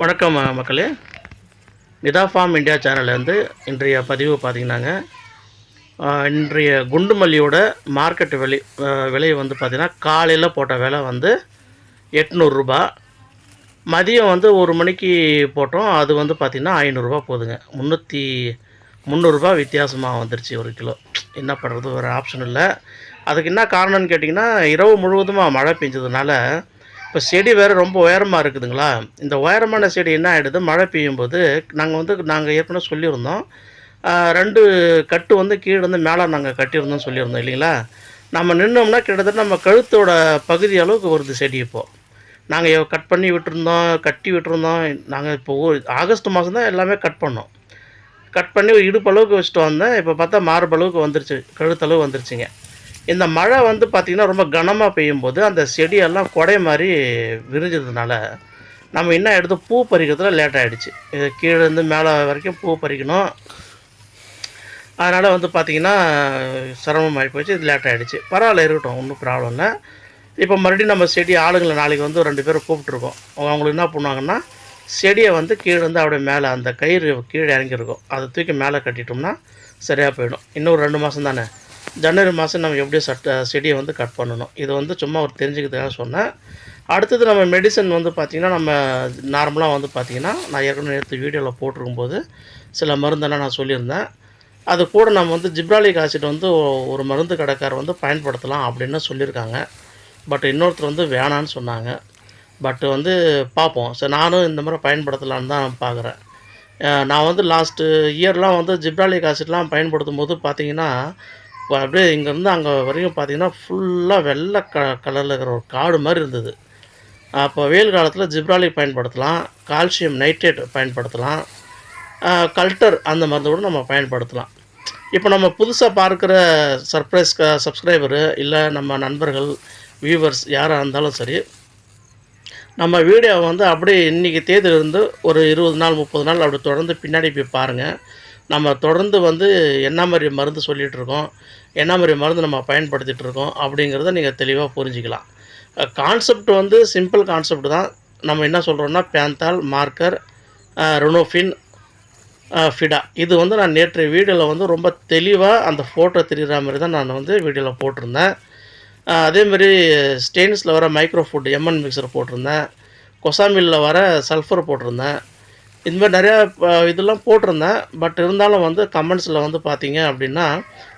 வணக்கம் மக்களே. Nita form India சேனல்லேருந்து இன்றைய பதிவு பார்த்தீங்கன்னாங்க இன்றைய குண்டு மல்லியோட மார்க்கெட் விலை விலை வந்து பார்த்திங்கன்னா காலையில் போட்ட விலை வந்து எட்நூறுரூபா மதியம் வந்து ஒரு மணிக்கு போட்டோம் அது வந்து பார்த்திங்கன்னா ஐநூறுரூபா போகுதுங்க முந்நூற்றி முந்நூறுரூபா வித்தியாசமாக வந்துருச்சு ஒரு கிலோ. என்ன பண்ணுறது ஒரு ஆப்ஷன் இல்லை. அதுக்கு என்ன காரணம்னு கேட்டிங்கன்னா இரவு முழுவதுமாக மழை பெஞ்சதுனால இப்போ செடி வேறு ரொம்ப உயரமாக இருக்குதுங்களா? இந்த உயரமான செடி என்ன ஆகிடுது மழை பெய்யும் போது நாங்கள் வந்து நாங்கள் ஏற்கனவே சொல்லியிருந்தோம். ரெண்டு கட்டு வந்து கீழே வந்து மேலே நாங்கள் கட்டியிருந்தோம் சொல்லியிருந்தோம் இல்லைங்களா? நம்ம நின்னோம்னா கிட்டத்தட்ட நம்ம கழுத்தோட பகுதி அளவுக்கு வருது செடி இப்போது நாங்கள் கட் பண்ணி விட்டுருந்தோம் கட்டி விட்டுருந்தோம். நாங்கள் இப்போ ஆகஸ்ட் மாதம் தான் எல்லாமே கட் பண்ணோம். கட் பண்ணி இடுப்பளவுக்கு வச்சுட்டு வந்தேன். இப்போ பார்த்தா மார்பளவுக்கு வந்துருச்சு கழுத்தளவு வந்துருச்சுங்க. இந்த மழை வந்து பார்த்திங்கன்னா ரொம்ப கனமாக பெய்யும் போது அந்த செடியெல்லாம் கொடை மாதிரி விரிஞ்சதுனால நம்ம என்ன எடுத்து பூ பறிக்கிறதுல லேட் ஆகிடுச்சு இது கீழேருந்து மேலே வரைக்கும் பூ பறிக்கணும். அதனால் வந்து பார்த்திங்கன்னா சிரமமாகி போச்சு. இது லேட் ஆகிடுச்சு பரவாயில்ல இருக்கட்டும் ஒன்றும் ப்ராப்ளம் இல்லை. இப்போ மறுபடியும் நம்ம செடி ஆளுங்களை நாளைக்கு வந்து ரெண்டு பேரும் கூப்பிட்ருக்கோம் அவங்க அவங்களுக்கு என்ன பண்ணுவாங்கன்னா செடியை வந்து கீழேருந்து அப்படியே மேலே அந்த கயிறு கீழே இறங்கியிருக்கும். அதை தூக்கி மேலே கட்டிட்டோம்னா சரியாக போயிடும். இன்னும் ரெண்டு மாதம் தானே? ஜனவரி மாதம் நம்ம எப்படியும் சட்ட செடியை வந்து கட் பண்ணணும். இது வந்து சும்மா ஒரு தெரிஞ்சுக்கிறதுக்காக சொன்னேன். அடுத்தது நம்ம மெடிசன் வந்து பார்த்திங்கன்னா நம்ம நார்மலாக வந்து பார்த்திங்கன்னா நான் ஏற்கனவே நேற்று வீடியோவில் போட்டிருக்கும்போது சில மருந்தெல்லாம் நான் சொல்லியிருந்தேன். அது கூட நம்ம வந்து ஜிப்ராலிக் ஆசிட் வந்து ஒரு மருந்து கடைக்கார் வந்து பயன்படுத்தலாம் அப்படின்னு சொல்லியிருக்காங்க. பட் இன்னொருத்தர் வந்து வேணான்னு சொன்னாங்க. பட் வந்து பார்ப்போம். சரி நானும் இந்த மாதிரி பயன்படுத்தலான்னு தான் பார்க்குறேன் நான் வந்து லாஸ்ட்டு இயர்லாம் வந்து ஜிப்ராலிக் ஆசிட்லாம் பயன்படுத்தும் போது பார்த்திங்கன்னா அப்படியே இங்கேருந்து அங்கே வரைக்கும் பார்த்தீங்கன்னா ஃபுல்லாக வெள்ளை க கலரில் இருக்கிற ஒரு காடு மாதிரி இருந்தது. அப்போ வெயில் காலத்தில் ஜிப்ராலிக் பயன்படுத்தலாம் கால்சியம் நைட்ரேட் பயன்படுத்தலாம் கல்டர் அந்த மருந்து கூட நம்ம பயன்படுத்தலாம். இப்போ நம்ம புதுசாக பார்க்குற சர்ப்ரைஸ் சப்ஸ்கிரைபரு இல்லை நம்ம நண்பர்கள் வியூவர்ஸ் யாராக இருந்தாலும் சரி நம்ம வீடியோவை வந்து அப்படியே இன்றைக்கி தேதியிலிருந்து ஒரு இருபது நாள் முப்பது நாள் அப்படி தொடர்ந்து பின்னாடி போய் பாருங்கள் நம்ம தொடர்ந்து வந்து என்ன மாதிரி மருந்து சொல்லிகிட்டு இருக்கோம் என்ன மாதிரி மருந்து நம்ம பயன்படுத்திகிட்ருக்கோம் அப்படிங்கிறத நீங்கள் தெளிவாக புரிஞ்சிக்கலாம். கான்செப்ட் வந்து சிம்பிள் கான்செப்ட் தான். நம்ம என்ன சொல்கிறோன்னா பேந்தால் மார்க்கர் ருனோஃபின் ஃபிடா இது வந்து நான் நேற்று வீடியோவில் வந்து ரொம்ப தெளிவாக அந்த ஃபோட்டோ தெரிகிற மாதிரி தான் நான் வந்து வீடியோவில் போட்டிருந்தேன். அதேமாரி அதே மாதிரி ஸ்டெயின்ஸில் வர மைக்ரோ ஃபுட் எம்என் மிக்சர் போட்டிருந்தேன். கொசாமில்லில் வர சல்ஃபர் போட்டிருந்தேன். இந்த மாதிரி நிறையா இதெல்லாம் போட்டிருந்தேன். பட் இருந்தாலும் வந்து கமெண்ட்ஸில் வந்து பார்த்தீங்க அப்படின்னா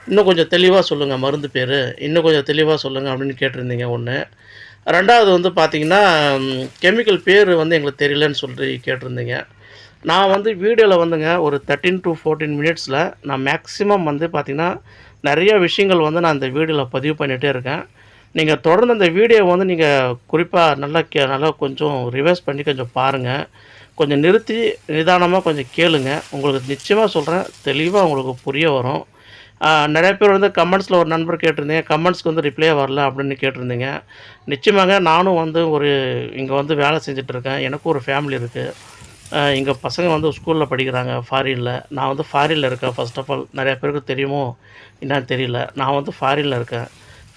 இன்னும் கொஞ்சம் தெளிவாக சொல்லுங்கள் மருந்து பேர். இன்னும் கொஞ்சம் தெளிவாக சொல்லுங்கள் அப்படின்னு கேட்டிருந்தீங்க ஒன்று ரெண்டாவது வந்து பார்த்தீங்கன்னா கெமிக்கல் பேர் வந்து எங்களுக்கு தெரியலன்னு சொல்லி கேட்டிருந்தீங்க. நான் வந்து வீடியோவில் வந்துங்க ஒரு தேர்ட்டின் டு ஃபோர்டீன் மினிட்ஸில் நான் மேக்ஸிமம் வந்து பார்த்திங்கன்னா நிறைய விஷயங்கள் வந்து நான் இந்த வீடியோவில் பதிவு பண்ணிகிட்டே இருக்கேன். நீங்கள் தொடர்ந்து அந்த வீடியோ வந்து நீங்கள் குறிப்பாக நல்லா கே நல்லா கொஞ்சம் ரிவர்ஸ் பண்ணி கொஞ்சம் பாருங்கள் கொஞ்சம் நிறுத்தி நிதானமாக கொஞ்சம் கேளுங்க. உங்களுக்கு நிச்சயமாக சொல்கிறேன் தெளிவாக உங்களுக்கு புரிய வரும். நிறைய பேர் வந்து கமெண்ட்ஸில் ஒரு நண்பர் கேட்டிருந்தீங்க. கமெண்ட்ஸ்க்கு வந்து ரிப்ளை வரல அப்படின்னு கேட்டிருந்தீங்க. நிச்சயமாக நானும் வந்து ஒரு இங்கே வந்து வேலை செஞ்சிட்ருக்கேன் எனக்கும் ஒரு ஃபேமிலி இருக்குது இங்கே பசங்க வந்து ஸ்கூலில் படிக்கிறாங்க. ஃபாரினில் நான் வந்து ஃபாரினில் இருக்கேன். ஃபர்ஸ்ட் ஆஃப் ஆல் நிறையா பேருக்கு தெரியுமோ? என்னன்னு தெரியல. நான் வந்து ஃபாரினில் இருக்கேன்.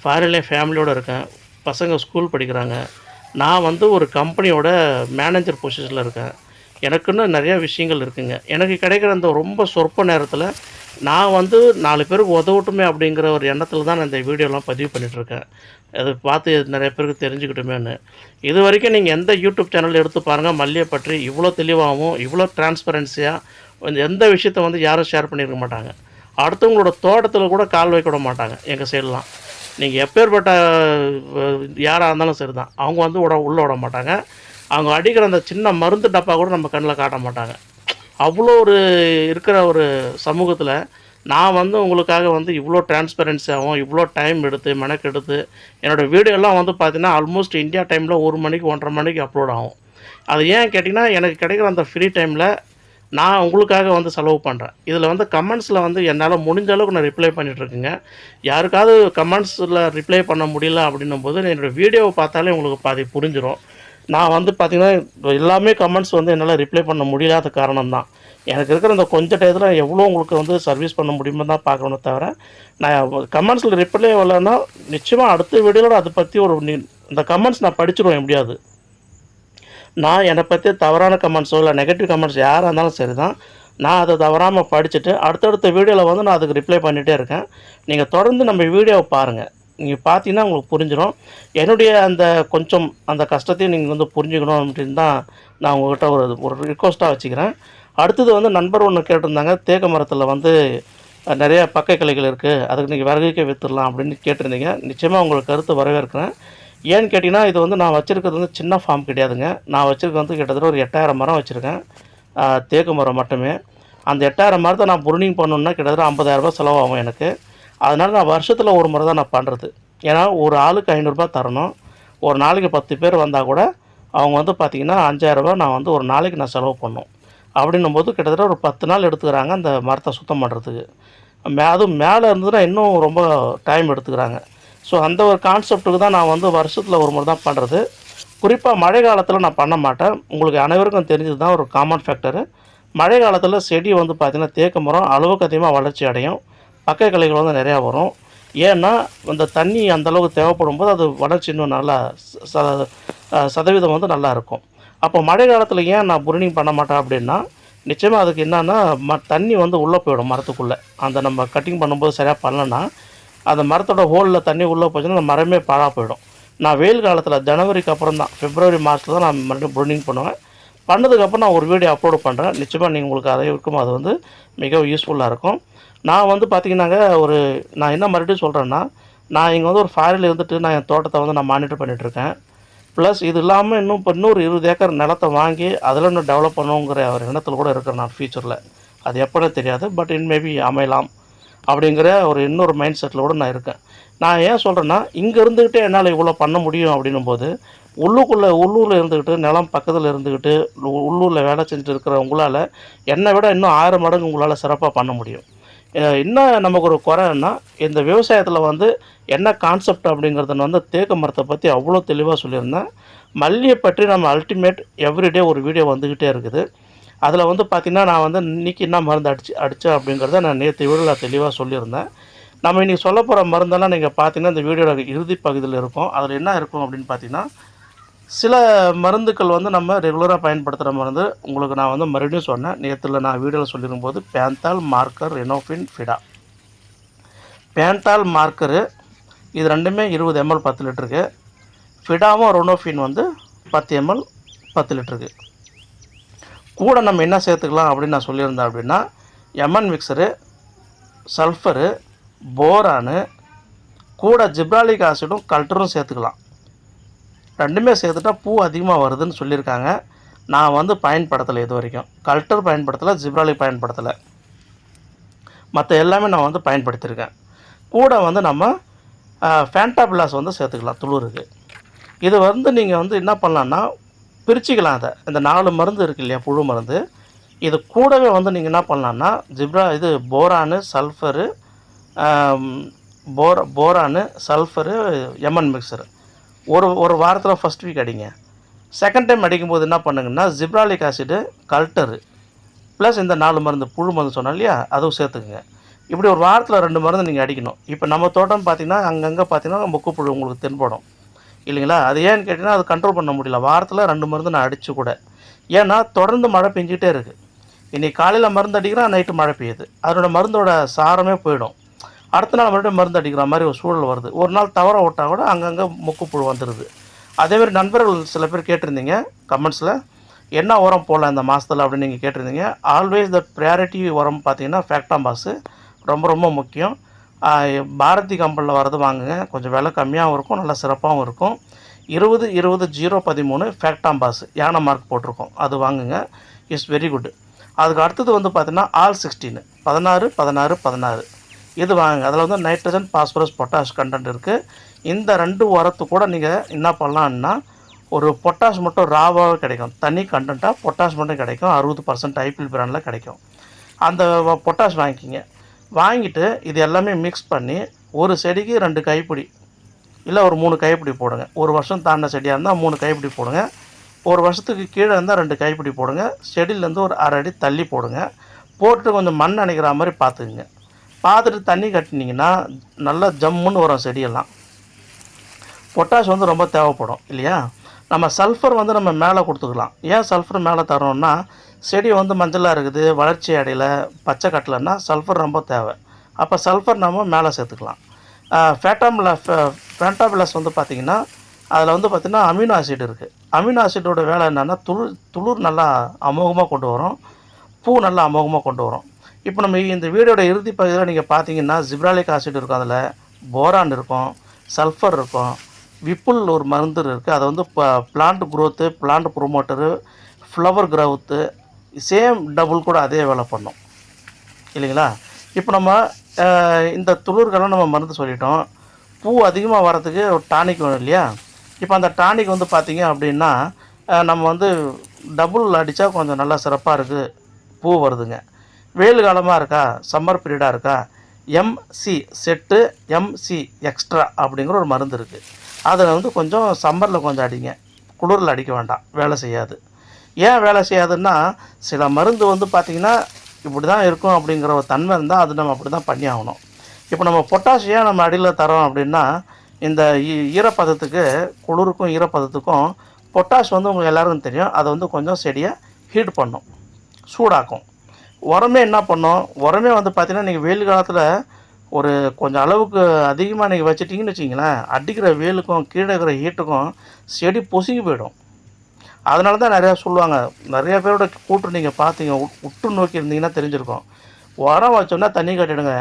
ஃபாரின்லேயே ஃபேமிலியோடு இருக்கேன். பசங்க ஸ்கூல் படிக்கிறாங்க. நான் வந்து ஒரு கம்பெனியோட மேனேஜர் பொசிஷனில் இருக்கேன். எனக்குன்னு நிறையா விஷயங்கள் இருக்குங்க. எனக்கு கிடைக்கிற அந்த ரொம்ப சொற்ப நேரத்தில் நான் வந்து நாலு பேருக்கு உதவட்டுமே அப்படிங்கிற ஒரு எண்ணத்தில் தான் நான் இந்த வீடியோலாம் பதிவு பண்ணிகிட்ருக்கேன் அதை பார்த்து நிறைய பேருக்கு தெரிஞ்சுக்கிட்டுமேன்னு. இது வரைக்கும் நீங்கள் எந்த யூடியூப் சேனல் எடுத்து பாருங்கள் மல்லியை பற்றி இவ்வளோ தெளிவாகவும் இவ்வளோ டிரான்ஸ்பரன்சியாக எந்த விஷயத்த வந்து யாரும் ஷேர் பண்ணியிருக்க மாட்டாங்க. அடுத்தவங்களோட தோட்டத்தில் கூட கால் வைக்க விட மாட்டாங்க எங்கள் சைடெலாம் நீங்கள் எப்பேற்பட்ட யாராக இருந்தாலும் சரி தான் அவங்க வந்து விட உள்ளே விட மாட்டாங்க. அவங்க அடிக்கிற அந்த சின்ன மருந்து டப்பா கூட நம்ம கண்ணில் காட்ட மாட்டாங்க. அவ்வளோ ஒரு இருக்கிற ஒரு சமூகத்தில் நான் வந்து உங்களுக்காக வந்து இவ்வளோ டிரான்ஸ்பரன்சியாகவும் இவ்வளோ டைம் எடுத்து மெனக்கெடுத்து என்னோடய வீடியோலாம் வந்து பார்த்தீங்கன்னா ஆல்மோஸ்ட் இந்தியா டைமில் ஒரு மணிக்கு ஒன்றரை மணிக்கு அப்லோட் ஆகும். அது ஏன் கேட்டிங்கன்னா எனக்கு கிடைக்கிற அந்த ஃப்ரீ டைமில் நான் உங்களுக்காக வந்து செலவு பண்ணுறேன் இதில் வந்து கமெண்ட்ஸில் வந்து என்னால் முடிஞ்ச அளவுக்கு நான் ரிப்ளை பண்ணிகிட்ருக்கேங்க யாருக்காவது கமெண்ட்ஸில் ரிப்ளை பண்ண முடியல அப்படின்னும் போது என்னோடய வீடியோவை பார்த்தாலே உங்களுக்கு பாதி புரிஞ்சிடும் நான் வந்து பார்த்திங்கன்னா எல்லாமே கமெண்ட்ஸ் வந்து என்னால் ரிப்ளை பண்ண முடியாத காரணம் தான் எனக்கு இருக்கிற இந்த கொஞ்ச டயத்தில் எவ்வளோ உங்களுக்கு வந்து சர்வீஸ் பண்ண முடியுமோ தான் பார்க்கணும் தவிர நான் கமெண்ட்ஸில் ரிப்ளை வரலன்னா நிச்சயமாக அடுத்த வீடியோவில் அதை பற்றி ஒரு இந்த கமெண்ட்ஸ் நான் படிச்சிடுவேன் எப்படியாது நான் என்னை பற்றி தவறான கமெண்ட்ஸோ இல்லை நெகட்டிவ் கமெண்ட்ஸ் யாராக இருந்தாலும் சரி தான் நான் அதை தவறாமல் படிச்சுட்டு அடுத்தடுத்த வீடியோவில் வந்து நான் அதுக்கு ரிப்ளை பண்ணிகிட்டே இருக்கேன். நீங்கள் தொடர்ந்து நம்ம வீடியோவை பாருங்கள் நீங்கள் பார்த்தீங்கன்னா உங்களுக்கு புரிஞ்சிடும் என்னுடைய அந்த கொஞ்சம் அந்த கஷ்டத்தையும் நீங்கள் வந்து புரிஞ்சுக்கணும் அப்படின்னு தான் நான் உங்கள்கிட்ட ஒரு ஒரு ரிக்வஸ்ட்டாக வச்சுக்கிறேன். அடுத்தது வந்து நண்பர் ஒன்று கேட்டிருந்தாங்க. தேக்க மரத்தில் வந்து நிறைய பக்கை கிளைகள் இருக்குது அதுக்கு நீங்கள் விறகுக்கே விற்றுடலாம் அப்படின்னு கேட்டிருந்தீங்க. நிச்சயமாக உங்களுக்கு கருத்து வரவேற்கிறேன். ஏன்னு கேட்டிங்கன்னா இது வந்து நான் வச்சுருக்கிறது வந்து சின்ன ஃபார்ம் கிடையாதுங்க. நான் வச்சுருக்கிறது வந்து கிட்டத்தட்ட ஒரு எட்டாயிரம் மரம் வச்சுருக்கேன். தேக்கு மரம் மட்டுமே. அந்த எட்டாயிரம் மரத்தை நான் புருனிங் பண்ணணுன்னா கிட்டத்தட்ட ஐம்பதாயிரரூபா செலவாகும் எனக்கு. அதனால் நான் வருஷத்தில் ஒரு முறை தான் நான் பண்ணுறது ஏன்னா ஒரு ஆளுக்கு ஐநூறுரூபா தரணும். ஒரு நாளைக்கு பத்து பேர் வந்தால் கூட அவங்க வந்து பார்த்திங்கன்னா அஞ்சாயிரரூபா நான் வந்து ஒரு நாளைக்கு நான் செலவு பண்ணணும் அப்படின்னும் போது கிட்டத்தட்ட ஒரு பத்து நாள் எடுத்துக்கிறாங்க அந்த மரத்தை சுத்தம் பண்ணுறதுக்கு மே அதுவும் மேலே இருந்ததுன்னா இன்னும் ரொம்ப டைம் எடுத்துக்கிறாங்க. ஸோ அந்த ஒரு கான்செப்ட்டுக்கு தான் நான் வந்து வருஷத்தில் ஒரு முறை தான் பண்ணுறது குறிப்பாக மழை காலத்தில் நான் பண்ண மாட்டேன். உங்களுக்கு அனைவருக்கும் தெரிஞ்சது தான் ஒரு காமன் ஃபேக்டரு மழை காலத்தில் செடி வந்து பார்த்திங்கன்னா தேக்கு மரம் அளவுக்கு அதிகமாக வளர்ச்சி அடையும். பக்க கிளைகள் வந்து நிறையா வரும். ஏன்னா அந்த தண்ணி அந்த அளவுக்கு தேவைப்படும் போது அது வளர்ச்சி இன்னும் நல்லா ச- சதவீதம் வந்து நல்லா இருக்கும். அப்போ மழை காலத்தில் ஏன் நான் புருனிங் பண்ண மாட்டேன் அப்படின்னா நிச்சயமாக அதுக்கு என்னென்னா ம தண்ணி வந்து உள்ளே போயிடும் மரத்துக்குள்ளே. அந்த நம்ம கட்டிங் பண்ணும்போது சரியாக பண்ணலன்னா அந்த மரத்தோட ஹோலில் தண்ணி உள்ளே போச்சுன்னா அந்த மரமே பாழாக போயிடும். நான் வெயில் காலத்தில் ஜனவரிக்கு அப்புறம் தான் பிப்ரவரி மாதத்தில் தான் நான் மறுபடியும் ப்ரூனிங் பண்ணுவேன். பண்ணதுக்கப்புறம் நான் ஒரு வீடியோ அப்லோடு பண்ணுறேன் நிச்சயமாக நீங்கள் உங்களுக்கு அதை இருக்கும். அது வந்து மிகவும் யூஸ்ஃபுல்லாக இருக்கும். நான் வந்து பார்த்தீங்கன்னாங்க ஒரு நான் என்ன மறுபடியும் சொல்கிறேன்னா நான் இங்கே வந்து ஒரு ஃபாரில் இருந்துட்டு நான் என் தோட்டத்தை வந்து நான் மானிட்டர் பண்ணிகிட்ருக்கேன் ப்ளஸ் இது இல்லாமல் இன்னும் இப்போ இன்னொரு இருபது ஏக்கர் நிலத்தை வாங்கி அதில் இன்னும் டெவலப் பண்ணுங்கிற ஒரு எண்ணத்தில் கூட இருக்கிறேன் நான் ஃப்யூச்சரில் அது எப்போனே தெரியாது பட் இன் மேபி அமையலாம். அப்படிங்கிற ஒரு இன்னொரு மைண்ட் செட்டில் கூட நான் இருக்கேன். நான் ஏன் சொல்கிறேன்னா இங்கே இருந்துக்கிட்டே என்னால் இவ்வளோ பண்ண முடியும் அப்படின்னும் போது உள்ளுக்குள்ளே உள்ளூரில் இருந்துக்கிட்டு நிலம் பக்கத்தில் இருந்துக்கிட்டு உள்ளூரில் வேலை செஞ்சுட்டு இருக்கிற உங்களால் என்னை விட இன்னும் ஆயிரம் மடங்கு உங்களால் சிறப்பாக பண்ண முடியும். இன்னும் நமக்கு ஒரு குறைன்னா இந்த விவசாயத்தில் வந்து என்ன கான்செப்ட் அப்படிங்கிறத வந்து தேக்க மரத்தை பற்றி அவ்வளோ தெளிவாக சொல்லியிருந்தேன். மல்லியை பற்றி நம்ம அல்டிமேட் எவ்ரிடே ஒரு வீடியோ வந்துக்கிட்டே இருக்குது. அதில் வந்து பார்த்திங்கன்னா நான் வந்து இன்னைக்கு என்ன மருந்து அடிச்சு அடித்தேன் அப்படிங்கிறத நான் நேற்று வீடியோவில் தெளிவாக சொல்லியிருந்தேன். நம்ம இன்றைக்கி சொல்ல போகிற மருந்தெல்லாம் நீங்கள் பார்த்தீங்கன்னா இந்த வீடியோட இறுதி பகுதியில் இருக்கும். அதில் என்ன இருக்கும் அப்படின்னு பார்த்தீங்கன்னா சில மருந்துக்கள் வந்து நம்ம ரெகுலராக பயன்படுத்துகிற மருந்து. உங்களுக்கு நான் வந்து மறுபடியும் சொன்னேன். நேற்றுல நான் வீடியோவில் சொல்லியிருக்கும்போது பேந்தால் மார்க்கர் ரெனோஃபின் ஃபிடா. பேண்டால் மார்க்கரு இது ரெண்டுமே இருபது எம்எல் பத்து லிட்டருக்கு. ஃபிடாவும் ரொனோஃபின் வந்து பத்து எம்எல் பத்து லிட்டருக்கு. கூட நம்ம என்ன சேர்த்துக்கலாம் அப்படின்னு நான் சொல்லியிருந்தேன் அப்படின்னா எமன் மிக்சரு சல்ஃபரு போரானு கூட ஜிப்ராலிக் ஆசிடும் கல்டரும் சேர்த்துக்கலாம். ரெண்டுமே சேர்த்துட்டா பூ அதிகமாக வருதுன்னு சொல்லியிருக்காங்க. நான் வந்து பயன்படுத்தலை இது வரைக்கும் கல்டர் பயன்படுத்தலை ஜிப்ராலிக் பயன்படுத்தலை. மற்ற எல்லாமே நான் வந்து பயன்படுத்தியிருக்கேன். கூட வந்து நம்ம ஃபேண்டா பிளாஸ் வந்து சேர்த்துக்கலாம் துளுருக்கு. இது வந்து நீங்கள் வந்து என்ன பண்ணலான்னா பிரிச்சுக்கலாம் அதை. இந்த நாலு மருந்து இருக்கு இல்லையா புழு மருந்து. இது கூடவே வந்து நீங்கள் என்ன பண்ணலான்னா ஜிப்ரா இது போரானு சல்ஃபரு போர போரானு சல்ஃபரு எமன் மிக்சரு. ஒரு ஒரு வாரத்தில் ஃபஸ்ட் வீக் அடிங்க. செகண்ட் டைம் அடிக்கும்போது என்ன பண்ணுங்கன்னா ஜிப்ராலிக் ஆசிடு கல்டரு. ப்ளஸ் இந்த நாலு மருந்து புழு மருந்து சொன்னோம் இல்லையா அதுவும் சேர்த்துக்குங்க. இப்படி ஒரு வாரத்தில் ரெண்டு மருந்து நீங்கள் அடிக்கணும். இப்போ நம்ம தோட்டம் பார்த்திங்கன்னா அங்கங்கே பார்த்தீங்கன்னா முக்குப்புழு உங்களுக்கு தென்படும். இல்லைங்களா? அது ஏன்னு கேட்டிங்கன்னா அது கண்ட்ரோல் பண்ண முடியல. வாரத்தில் ரெண்டு மருந்து நான் அடித்து கூட. ஏன்னா தொடர்ந்து மழை பெஞ்சிக்கிட்டே இருக்குது இன்றைக்கி காலையில் மருந்து அடிக்கிறான் நைட்டு மழை பெய்யுது. அதனோட மருந்தோட சாரமே போயிடும். அடுத்த நாள் மறுபடியும் மருந்து அடிக்கிற மாதிரி ஒரு சூழல் வருது. ஒரு நாள் தவற விட்டால் கூட அங்கங்கே முக்குப்புழு வந்துடுது அதேமாரி நண்பர்கள் சில பேர் கேட்டிருந்தீங்க கமெண்ட்ஸில் என்ன உரம் போடலாம் இந்த மாதத்தில் அப்படின்னு நீங்கள் கேட்டிருந்தீங்க. ஆல்வேஸ் த ப்ரையாரிட்டி உரம் பார்த்தீங்கன்னா ஃபேக்டாம்பாஸு ரொம்ப ரொம்ப முக்கியம். பாரதி கம்பெனியில் வரது வாங்குங்க. கொஞ்சம் விலை கம்மியாகவும் இருக்கும் நல்லா சிறப்பாகவும் இருக்கும். இருபது இருபது ஜீரோ பதிமூணு ஃபேக்டாம்பாஸ் யானை மார்க் போட்டிருக்கோம். அது வாங்குங்க. இஸ் வெரி குட் அதுக்கு அடுத்தது வந்து பார்த்திங்கன்னா ஆல் சிக்ஸ்டீன் பதினாறு பதினாறு பதினாறு. இது வாங்குங்க. அதில் வந்து நைட்ரஜன் பாஸ்பரஸ் பொட்டாஷ் கண்டென்ட் இருக்குது இந்த ரெண்டு உரத்து கூட நீங்கள் என்ன பண்ணலான்னா ஒரு பொட்டாஷ் மட்டும் ராவாக கிடைக்கும். தனி கண்டென்ட்டாக பொட்டாஷ் மட்டும் கிடைக்கும். அறுபது பர்சன்ட் ஐபிஎல் பிராண்டில் கிடைக்கும். அந்த பொட்டாஷ் வாங்கிக்கிங்க. வாங்கிட்டு இது எல்லாமே மிக்ஸ் பண்ணி ஒரு செடிக்கு ரெண்டு கைப்பிடி இல்லை ஒரு மூணு கைப்பிடி போடுங்க. ஒரு வருஷம் தாண்ட செடியாக இருந்தால் மூணு கைப்பிடி போடுங்க. ஒரு வருஷத்துக்கு கீழே இருந்தால் ரெண்டு கைப்பிடி போடுங்க. செடியிலேருந்து ஒரு அரை அடி தள்ளி போடுங்க. போட்டு கொஞ்சம் மண் அணைக்கிற மாதிரி பார்த்துக்குங்க. பார்த்துட்டு தண்ணி கட்டினீங்கன்னா நல்லா ஜம்முன்னு வரும் செடியெல்லாம். பொட்டாஷ் வந்து ரொம்ப தேவைப்படும் இல்லையா? நம்ம சல்ஃபர் வந்து நம்ம மேலே கொடுத்துக்கலாம். ஏன் சல்ஃபர் மேலே தரோம்னா செடி வந்து மஞ்சளாக இருக்குது வளர்ச்சி அடையில் பச்சை கட்டலைன்னா சல்ஃபர் ரொம்ப தேவை. அப்போ சல்ஃபர் நம்ம மேலே சேர்த்துக்கலாம். ஃபேட்டாமில் ஃபேண்டாபிளஸ் வந்து பார்த்திங்கன்னா அதில் வந்து பார்த்திங்கன்னா அமினோ ஆசிட் இருக்குது அமினோ ஆசிட்டோட வேலை என்னென்னா துளிர் துளிர் நல்லா அமோகமாக கொண்டு வரும். பூ நல்லா அமோகமாக கொண்டு வரும். இப்போ நம்ம இந்த வீடியோட இறுதி பகுதியில் நீங்கள் பார்த்தீங்கன்னா ஜிப்ராலிக் ஆசிட் இருக்கும் அதில் போரான் இருக்கும் சல்ஃபர் இருக்கும். விப்புல் ஒரு மருந்து இருக்குது அதை வந்து plant growth plant promoter flower growth same double கூட அதே வேலை பண்ணும். இல்லைங்களா? இப்போ நம்ம இந்த துளிர்களெல்லாம் நம்ம மருந்து சொல்லிட்டோம். பூ அதிகமாக வரதுக்கு ஒரு டானிக் வேணும் இல்லையா? இப்போ அந்த டானிக் வந்து பார்த்திங்க அப்படின்னா நம்ம வந்து டபுள் அடித்தா கொஞ்சம் நல்லா சிறப்பாக இருக்குது பூ வருதுங்க. வெயில் காலமாக இருக்கா? சம்மர் பீரியடாக இருக்கா? எம்சி செட்டு எம்சி எக்ஸ்ட்ரா அப்படிங்கிற ஒரு மருந்து இருக்குது அதில் வந்து கொஞ்சம் சம்மரில் கொஞ்சம் அடிங்க. குளிரில் அடிக்க வேண்டாம். வேலை செய்யாது. ஏன் வேலை செய்யாதுன்னா சில மருந்து வந்து பார்த்திங்கன்னா இப்படி தான் இருக்கும் அப்படிங்கிற ஒரு தன்மை இருந்தால் அது நம்ம அப்படி தான் பண்ணி ஆகணும். இப்போ நம்ம பொட்டாஷ் ஏன் நம்ம அடியில் தரோம் அப்படின்னா இந்த ஈ- ஈரப்பதத்துக்கு குளிருக்கும் ஈரப்பதத்துக்கும் பொட்டாஷ் வந்து உங்களுக்கு எல்லாருக்கும் தெரியும். அதை வந்து கொஞ்சம் செடியை ஹீட் பண்ணும். சூடாக்கும். உரமே என்ன பண்ணும்? உரமே வந்து பார்த்திங்கன்னா நீங்கள் வெயில் காலத்தில் ஒரு கொஞ்சம் அளவுக்கு அதிகமாக நீங்கள் வச்சிட்டிங்கன்னு வச்சிங்களேன் அடிக்கிற வேலுக்கும் கீழே இருக்கிற ஹீட்டுக்கும் செடி பொசுங்கி போயிடும். அதனால தான் நிறையா சொல்லுவாங்க. நிறையா பேரோட கூட்டு நீங்கள் பார்த்தீங்க உட்டு உற்று நோக்கி இருந்தீங்கன்னா தெரிஞ்சிருக்கும். உரம் வச்சோன்னா தண்ணி கட்டிடுங்க.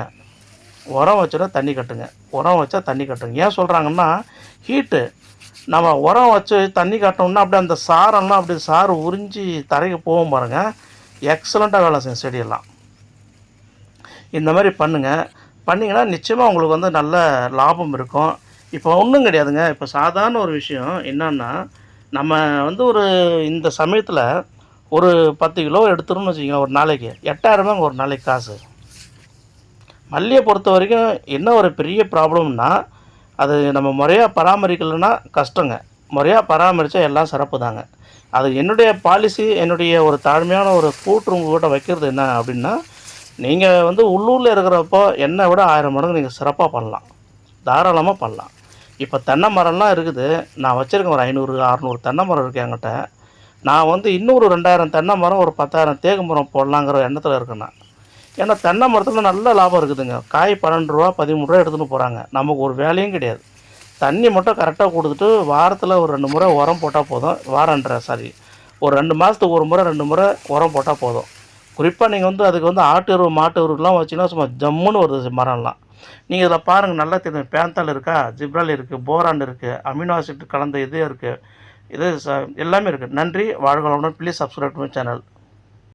உரம் வச்சோன்னா தண்ணி கட்டுங்க. உரம் வச்சா தண்ணி கட்டுங்க. ஏன் சொல்கிறாங்கன்னா ஹீட்டு நம்ம உரம் வச்சு தண்ணி கட்டணும்னா அப்படியே அந்த சாரெல்லாம் அப்படியே சாறு உறிஞ்சி தரைக்கு போகும் பாருங்கள் எக்ஸலண்ட்டாக வேலை செய்யும் செடியெல்லாம். இந்த மாதிரி பண்ணுங்கள் பண்ணிங்கன்னா நிச்சயமாக உங்களுக்கு வந்து நல்ல லாபம் இருக்கும். இப்போ ஒன்றும் கிடையாதுங்க. இப்போ சாதாரண ஒரு விஷயம் என்னன்னா நம்ம வந்து ஒரு இந்த சமயத்தில் ஒரு பத்து கிலோ எடுத்துருன்னு வச்சுக்கோங்க ஒரு நாளைக்கு. எட்டாயிரரூபாங்க ஒரு நாளைக்கு காசு. மல்லியை பொறுத்த வரைக்கும் என்ன ஒரு பெரிய ப்ராப்ளம்னா அது நம்ம முறையாக பராமரிக்கலைன்னா கஷ்டங்க. முறையாக பராமரித்தா எல்லாம் சிறப்பு தாங்க. அது என்னுடைய பாலிசி என்னுடைய ஒரு தாழ்மையான ஒரு கூற்று உங்கள்கிட்ட வைக்கிறது என்ன அப்படின்னா நீங்கள் வந்து உள்ளூரில் இருக்கிறப்போ என்னை விட ஆயிரம் மடங்கு நீங்கள் சிறப்பாக பண்ணலாம். தாராளமாக பண்ணலாம். இப்போ தென்னை மரம்லாம் இருக்குது. நான் வச்சுருக்கேன் ஒரு ஐநூறு அறநூறு தென்னை மரம் இருக்குது என்கிட்ட. நான் வந்து இன்னொரு ரெண்டாயிரம் தென்னை மரம் ஒரு பத்தாயிரம் தேக்கு மரம் போடலாங்கிற எண்ணத்தில் இருக்கேன் நான். ஏன்னா தென்னை மரத்தில் நல்ல லாபம் இருக்குதுங்க. காய் பன்னெண்டு ரூபா பதிமூணு ரூபா எடுத்துன்னு போகிறாங்க நமக்கு ஒரு வேலையும் கிடையாது. தண்ணி மட்டும் கரெக்டாக கொடுத்துட்டு வாரத்தில் ஒரு ரெண்டு முறை உரம் போட்டால் போதும். வாரன்ற சாரி ஒரு ரெண்டு மாதத்துக்கு ஒரு முறை ரெண்டு முறை உரம் போட்டால் போதும். குறிப்பாக நீங்கள் வந்து அதுக்கு வந்து ஆட்டு எருவு மாட்டு எருவுலாம் வச்சிங்கன்னா சும்மா ஜம்முன்னு வருது மரம்லாம் நீங்கள் இதில் பாருங்கள் நல்லா தெரியும். பேந்தால் இருக்கா? ஜிப்ரால் இருக்குது போரான் இருக்குது அமினோ ஆசிட் கலந்த இது இருக்குது இது ச எல்லாமே இருக்குது நன்றி வாழ்க வளமுடன். Please subscribe my channel